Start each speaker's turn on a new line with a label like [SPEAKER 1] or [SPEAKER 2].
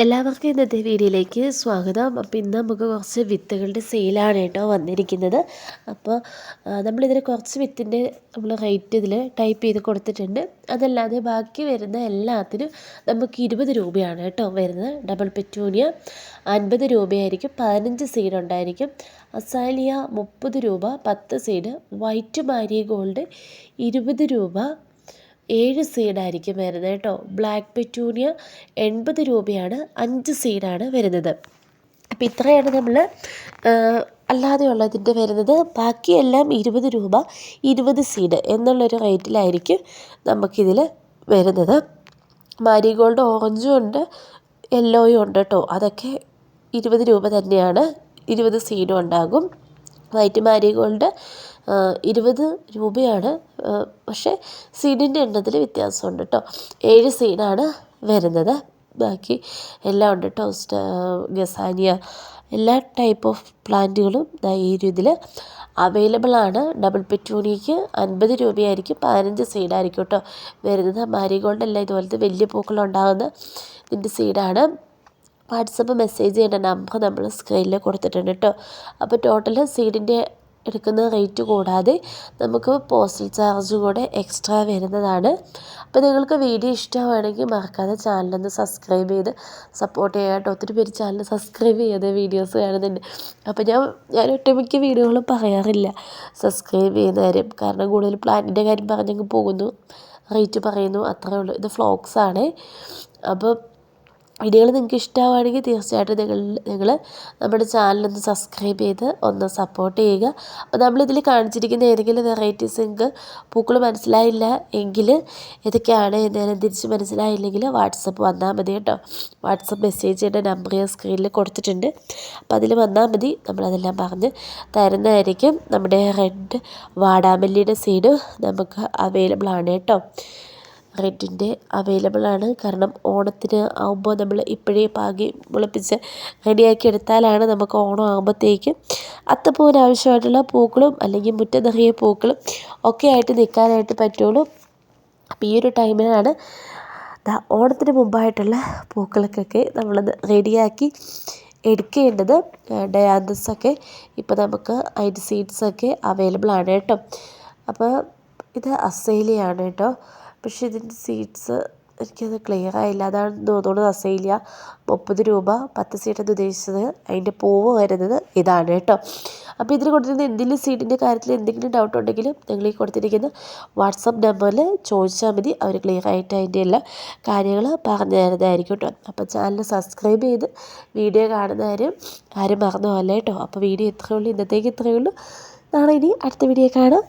[SPEAKER 1] എല്ലാവർക്കും ഇന്നത്തെ വീഡിയോയിലേക്ക് സ്വാഗതം. അപ്പോൾ ഇന്ന് നമുക്ക് കുറച്ച് വിത്തുകളുടെ സെയിലാണ് കേട്ടോ വന്നിരിക്കുന്നത്. അപ്പോൾ നമ്മളിതിൽ കുറച്ച് വിത്തിന്റെ നമ്മൾ റേറ്റ് ഇതിൽ ടൈപ്പ് ചെയ്ത് കൊടുത്തിട്ടുണ്ട്. അതല്ലാതെ ബാക്കി വരുന്ന എല്ലാത്തിനും നമുക്ക് ഇരുപത് രൂപയാണ് കേട്ടോ വരുന്നത്. ഡബിൾ പെറ്റൂണിയ അൻപത് രൂപയായിരിക്കും. പതിനഞ്ച് സീഡ് ഉണ്ടായിരിക്കും. അസാലിയ മുപ്പത് രൂപ പത്ത് സീഡ് വൈറ്റ് മാരി ഗോൾഡ് ഇരുപത് രൂപ ഏഴ് സീഡായിരിക്കും വരുന്നത് കേട്ടോ. ബ്ലാക്ക് പെറ്റൂണിയ എൺപത് രൂപയാണ് അഞ്ച് സീഡാണ് വരുന്നത്. അപ്പോൾ ഇത്രയാണ് നമ്മൾ അല്ലാതെയുള്ളതിന്റെ വരുന്നത്. ബാക്കിയെല്ലാം ഇരുപത് രൂപ ഇരുപത് സീഡ് എന്നുള്ളൊരു റേറ്റിലായിരിക്കും നമുക്കിതിൽ വരുന്നത്. മാരിഗോൾഡ് ഓറഞ്ചും ഉണ്ട് യെല്ലോയും ഉണ്ട് കേട്ടോ. അതൊക്കെ ഇരുപത് രൂപ തന്നെയാണ്. ഇരുപത് സീഡും ഉണ്ടാകും. വൈറ്റ് മാരിഗോൾഡ് ഇരുപത് രൂപയാണ്. പക്ഷേ സീഡിന്റെ എണ്ണത്തിൽ വ്യത്യാസമുണ്ട് കേട്ടോ ഏഴ് സീഡാണ് വരുന്നത്. ബാക്കി എല്ലാം ഉണ്ട് കേട്ടോ ഗസാനിയ എല്ലാ ടൈപ്പ് ഓഫ് പ്ലാന്റുകളും ഈ ഇതിൽ അവൈലബിൾ ആണ്. ഡബിൾ പെറ്റൂണിക്ക് അൻപത് രൂപയായിരിക്കും. പതിനഞ്ച് സീഡായിരിക്കും കേട്ടോ വരുന്നത്. മാരിഗോൾഡ് അല്ല ഇതുപോലത്തെ വലിയ പൂക്കളുണ്ടാകുന്ന ഇതിന്റെ സീഡാണ്. വാട്സപ്പ് മെസ്സേജ് ചെയ്യേണ്ട നമ്പർ നമ്മൾ സ്ക്രീനിൽ കൊടുത്തിട്ടുണ്ട് കേട്ടോ അപ്പോൾ ടോട്ടൽ സീഡിന്റെ എടുക്കുന്ന റേറ്റ് കൂടാതെ നമുക്ക് പോസ്റ്റൽ ചാർജ് കൂടെ എക്സ്ട്രാ വരുന്നതാണ്. അപ്പോൾ നിങ്ങൾക്ക് വീഡിയോ ഇഷ്ടമാണെങ്കിൽ മറക്കാതെ ചാനലൊന്ന് സബ്സ്ക്രൈബ് ചെയ്ത് സപ്പോർട്ട് ചെയ്യുക ഒത്തിരി പേര് ചാനൽ സബ്സ്ക്രൈബ് ചെയ്ത് വീഡിയോസ് കാണുന്നുണ്ട്. അപ്പോൾ ഞാൻ ഞാൻ ഒട്ടുമിക്ക വീഡിയോകളും പറയാറില്ല. സബ്സ്ക്രൈബ് ചെയ്യുന്ന കാര്യം. കാരണം കൂടുതൽ പ്ലാനിന്റെ കാര്യം പറഞ്ഞങ്ങ് പോകുന്നു. റേറ്റ് പറയുന്നു. അത്രേ ഉള്ളൂ. ഇത് ഫ്ലോക്സ് ആണ്. അപ്പോൾ വീഡിയോകൾ നിങ്ങൾക്ക് ഇഷ്ടമാവുകയാണെങ്കിൽ തീർച്ചയായിട്ടും നിങ്ങൾ നിങ്ങൾ നമ്മുടെ ചാനലൊന്ന് സബ്സ്ക്രൈബ് ചെയ്ത് ഒന്ന് സപ്പോർട്ട് ചെയ്യുക. അപ്പോൾ നമ്മളിതിൽ കാണിച്ചിരിക്കുന്ന ഏതെങ്കിലും വെറൈറ്റീസ് നിങ്ങൾക്ക് പൂക്കൾ മനസ്സിലായില്ല എങ്കിൽ ഏതൊക്കെയാണ് എന്തെങ്കിലും തിരിച്ച് മനസ്സിലായില്ലെങ്കിൽ വാട്സപ്പ് വന്നാൽ മതി കേട്ടോ. വാട്സപ്പ് മെസ്സേജ് ചെയ്യേണ്ട നമ്പർ ഞാൻ സ്ക്രീനിൽ കൊടുത്തിട്ടുണ്ട്. അപ്പോൾ അതിൽ വന്നാൽ മതി. നമ്മളതെല്ലാം പറഞ്ഞ് തരുന്നതായിരിക്കും. നമ്മുടെ റെഡ് വാടാമല്ലിയുടെ സീഡ് നമുക്ക് അവൈലബിൾ ആണ് കേട്ടോ. റെഡിന്റെ അവൈലബിൾ ആണ് കാരണം ഓണത്തിന് ആകുമ്പോൾ നമ്മൾ ഇപ്പോഴേ പാകി മുളപ്പിച്ച് റെഡിയാക്കി എടുത്താലാണ് നമുക്ക് ഓണം ആകുമ്പോഴത്തേക്കും അത്തപ്പൂവിന് ആവശ്യമായിട്ടുള്ള പൂക്കളും അല്ലെങ്കിൽ മുറ്റം നിറയെ പൂക്കളും ഒക്കെ ആയിട്ട് നിൽക്കാനായിട്ട് പറ്റുള്ളൂ. അപ്പോൾ ഈ ഒരു ടൈമിലാണ് ഓണത്തിന് മുമ്പായിട്ടുള്ള പൂക്കൾക്കൊക്കെ നമ്മൾ റെഡിയാക്കി എടുക്കേണ്ടത്. ഡയാന്തസൊക്കെ ഇപ്പോൾ നമുക്ക് അതിന്റെ സീഡ്സൊക്കെ അവൈലബിൾ ആണ് കേട്ടോ. അപ്പോൾ ഇത് അസേലിയാണ് കേട്ടോ. പക്ഷേ ഇതിന്റെ സീഡ്സ് എനിക്കത് ക്ലിയർ ആയില്ല. അതാണ് തോന്നുന്നു അസൈലിയ മുപ്പത് രൂപ പത്ത് സീഡെന്ന് ഉദ്ദേശിച്ചത്. അതിന്റെ പൂവ് വരുന്നത് ഇതാണ് കേട്ടോ. അപ്പോൾ ഇതിൽ കൊടുത്തിരുന്ന എന്തെങ്കിലും സീഡിന്റെ കാര്യത്തിൽ എന്തെങ്കിലും ഡൗട്ട് ഉണ്ടെങ്കിലും നിങ്ങൾ ഈ കൊടുത്തിരിക്കുന്ന വാട്സപ്പ് നമ്പറിൽ ചോദിച്ചാൽ മതി. അവർ ക്ലിയർ ആയിട്ട് അതിന്റെ എല്ലാ കാര്യങ്ങൾ പറഞ്ഞു തരുന്നതായിരിക്കും കേട്ടോ. അപ്പോൾ ചാനൽ സബ്സ്ക്രൈബ് ചെയ്ത് വീഡിയോ കാണുന്ന കാര്യം ആരും മറന്നു പോലെ കേട്ടോ. അപ്പോൾ വീഡിയോ ഇത്രയേ ഉള്ളൂ. ഇന്നത്തേക്ക് ഇത്രയേ ഉള്ളൂ. നാളെ ഇനി അടുത്ത വീഡിയോ കാണാം.